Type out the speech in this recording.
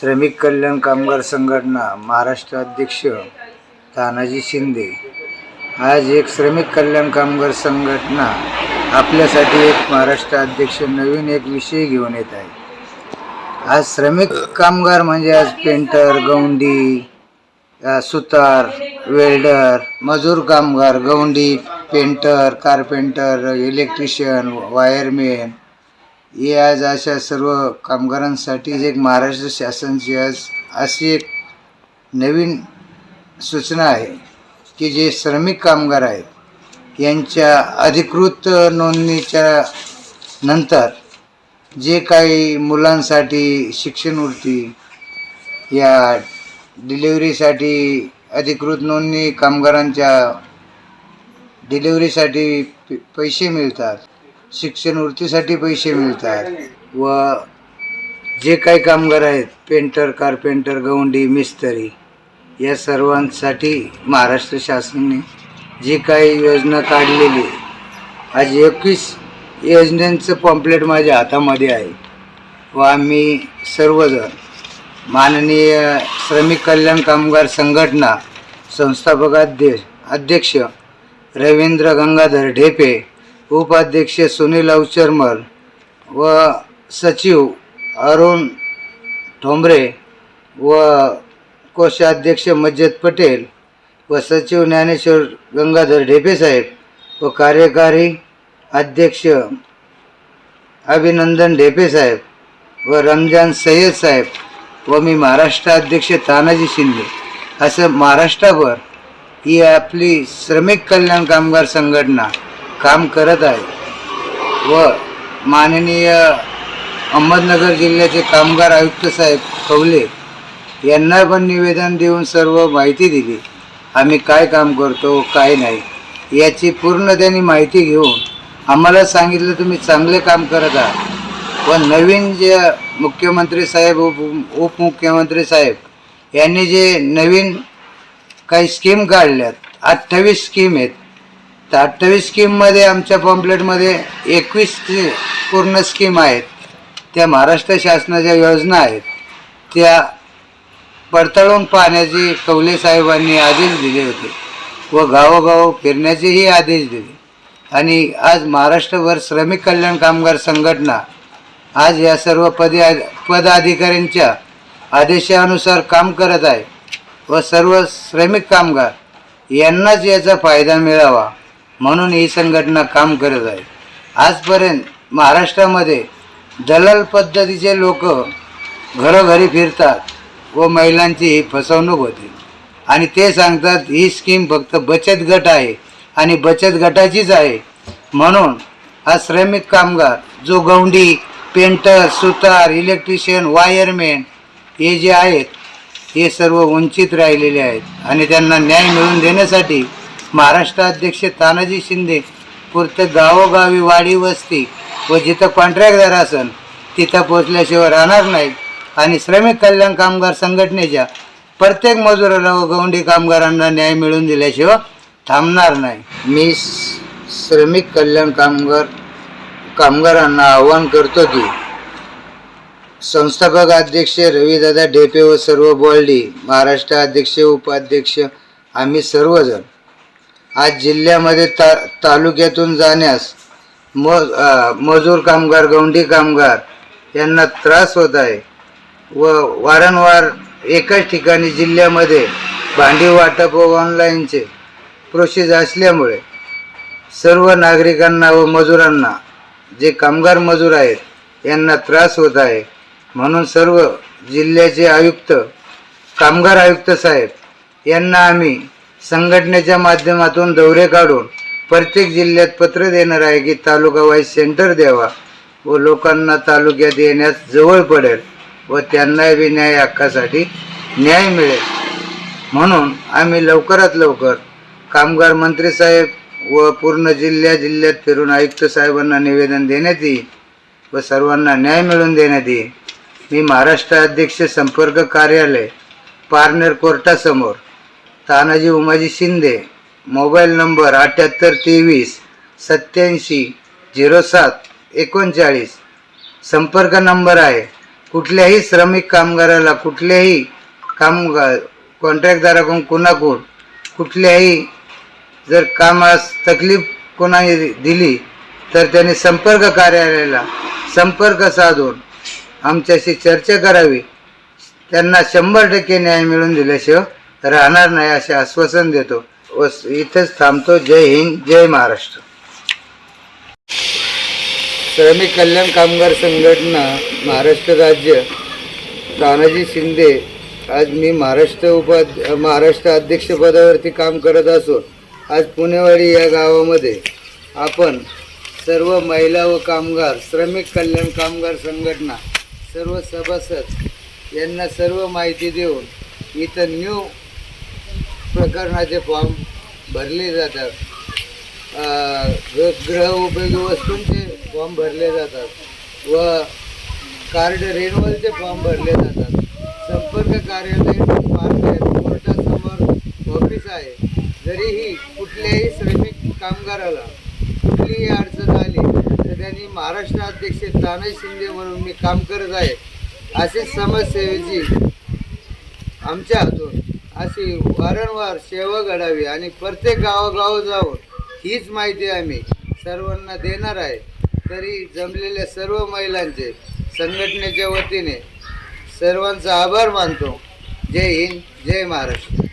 श्रमिक कल्याण कामगार संघटना महाराष्ट्र अध्यक्ष तानाजी शिंदे आज एक श्रमिक कल्याण कामगार संघटना आपल्यासाठी एक महाराष्ट्र अध्यक्ष नवीन एक विषय घेऊन येत आहे. आज श्रमिक कामगार म्हणजे आज पेंटर गौंडी सुतार वेल्डर मजूर कामगार गौंडी पेंटर कारपेंटर इलेक्ट्रिशियन वायरमॅन हे आज अशा सर्व कामगारांसाठी एक महाराष्ट्र शासनची आज अशी एक नवीन सूचना आहे की जे श्रमिक कामगार आहेत यांच्या अधिकृत नोंदणीच्या नंतर जे काही मुलांसाठी शिक्षणवृत्ती या डिलिव्हरीसाठी अधिकृत नोंदणी कामगारांच्या डिलिव्हरीसाठी पैसे मिळतात. शिक्षणवृत्तीसाठी पैसे मिळतात. व जे काही कामगार आहेत पेंटर कारपेंटर गवंडी मिस्त्री या सर्वांसाठी महाराष्ट्र शासनाने जी काही योजना काढलेली आज एकवीस योजनांचं पॉम्प्लेट माझ्या हातामध्ये आहे. व आम्ही सर्वजण माननीय श्रमिक कल्याण कामगार संघटना संस्थापक अध्यक्ष अध्यक्ष रवींद्र गंगाधर ढेपे उपाध्यक्ष सुनील अवचरमल व सचिव अरुण ठोंबरे व कोषाध्यक्ष मज्जद पटेल व सचिव ज्ञानेश्वर गंगाधर ढेपे साहेब व कार्यकारी अध्यक्ष अभिनंदन ढेपे साहेब व रमजान सय्यद साहेब व मी महाराष्ट्र अध्यक्ष तानाजी शिंदे. असं महाराष्ट्राभर ही आपली श्रमिक कल्याण कामगार संघटना काम करत आहे. व माननीय अहमदनगर जिल्ह्याचे कामगार आयुक्त साहेब कवले यांना पण निवेदन देऊन सर्व माहिती दिली. आम्ही काय काम करतो काय नाही याची पूर्ण त्यांनी माहिती घेऊन आम्हाला सांगितलं तुम्ही चांगले काम करत आहात. व नवीन जे मुख्यमंत्री साहेब उप उपमुख्यमंत्री साहेब यांनी जे नवीन काही स्कीम काढल्यात अठ्ठावीस स्कीम आहेत तर अठ्ठावीस स्कीममध्ये आमच्या पॉम्पलेटमध्ये एकवीस पूर्ण स्कीम आहेत. त्या महाराष्ट्र शासनाच्या योजना आहेत. त्या पडताळून पाहण्याचे कवले साहेबांनी आदेश दिले होते व गावोगाव फिरण्याचेही आदेश दिले. आणि आज महाराष्ट्रभर श्रमिक कल्याण कामगार संघटना आज या सर्व पदे पदाधिकाऱ्यांच्या आदेशानुसार काम करत आहे व सर्व श्रमिक कामगार यांनाच याचा फायदा मिळावा. म्हणून ही संघटना काम करत आहे. आजपर्यंत महाराष्ट्रामध्ये दलाल पद्धतीचे लोक घरोघरी फिरतात व महिलांची ही फसवणूक होते. आणि ते सांगतात ही स्कीम फक्त बचत गट आहे आणि बचत गटाचीच आहे. म्हणून हा श्रमिक कामगार जो गौंडी पेंटर सुतार इलेक्ट्रिशियन वायरमॅन हे जे आहेत हे सर्व वंचित राहिलेले आहेत आणि त्यांना न्याय मिळवून देण्यासाठी महाराष्ट्र अध्यक्ष तानाजी शिंदे पुरतं गावोगावी वाडी वस्ती व जिथं कॉन्ट्रॅक्टदार असन तिथं पोचल्याशिवाय राहणार नाही आणि श्रमिक कल्याण कामगार संघटनेच्या प्रत्येक मजुराला व गवंडी कामगारांना न्याय मिळवून दिल्याशिवाय थांबणार नाही. मी श्रमिक कल्याण कामगार कामगारांना आवाहन करतो की संस्थापक अध्यक्ष रवीदादा ढेपे व सर्व बॉल्डी महाराष्ट्र अध्यक्ष उपाध्यक्ष आम्ही सर्वजण आज जिल्ह्यामध्ये ता तालुक्यातून जाण्यास म मजूर कामगार गौंडी कामगार यांना त्रास होत आहे. व वारंवार एकाच ठिकाणी जिल्ह्यामध्ये भांडी वाटप व ऑनलाईनचे प्रोसेस असल्यामुळे सर्व नागरिकांना व मजुरांना जे कामगार मजूर आहेत यांना त्रास होत आहे. म्हणून सर्व जिल्ह्याचे आयुक्त कामगार आयुक्त साहेब यांना आम्ही संघटनेच्या माध्यमातून दौरे काढून प्रत्येक जिल्ह्यात पत्र देणार आहे की तालुका वाईज सेंटर द्यावा व लोकांना तालुक्यात येण्यास जवळ पडेल व त्यांना बी न्याय हक्कासाठी न्याय मिळेल. म्हणून आम्ही लवकरात लवकर कामगार मंत्री साहेब व पूर्ण जिल्ह्या जिल्ह्यात फिरून आयुक्त साहेबांना निवेदन देण्यात येईल व सर्वांना न्याय मिळवून देण्यात येईल. मी महाराष्ट्र अध्यक्ष संपर्क कार्यालय पारनेर कोर्टासमोर तानाजी उमाजी शिंदे मोबाईल नंबर अठ्याहत्तर तेवीस सत्याऐंशी झिरो सात एकोणचाळीस. संपर्क नंबर आहे. कुठल्याही श्रमिक कामगाराला कुठल्याही कामगार कॉन्ट्रॅक्टदाराकडून कोणाकडून कुठल्याही जर कामास तकलीफ कोणाने दिली तर त्यांनी संपर्क कार्यालयाला संपर्क साधून आमच्याशी चर्चा करावी. त्यांना शंभर टक्के न्याय मिळून दिल्याशिवाय राहणार नाही असे आश्वासन देतो. व इथंच थांबतो. जय हिंद जय महाराष्ट्र. श्रमिक कल्याण कामगार संघटना महाराष्ट्र राज्य तानाजी शिंदे. आज मी महाराष्ट्र उपाध महाराष्ट्र अध्यक्षपदावरती काम करत असून आज पुणेवाडी या गावामध्ये आपण सर्व महिला व कामगार श्रमिक कल्याण कामगार संघटना सर्व सभासद यांना सर्व माहिती देऊन इथं न्यू प्रकरणाचे फॉर्म भरले जातात. ग- गृह उपयोगी वस्तूंचे फॉर्म भरले जातात. व कार्ड रेन्युअलचे फॉर्म भरले जातात. संपर्क कार्यालय मार्केट कोर्टासमोर ऑफिस आहे. जरीही कुठल्याही श्रमिक कामगाराला कुठलीही अडचण आली तर त्यांनी महाराष्ट्र अध्यक्ष तानाजी शिंदे म्हणून मी काम करत आहे. असे समाजसेवेची आमच्या हातून अशी वारंवार सेवा घडावी आणि प्रत्येक गावोगाव जाऊन हीच माहिती आम्ही सर्वांना देणार आहे. तरी जमलेल्या सर्व महिलांचे संघटनेच्या वतीने सर्वांचा आभार मानतो. जय हिंद जय महाराष्ट्र.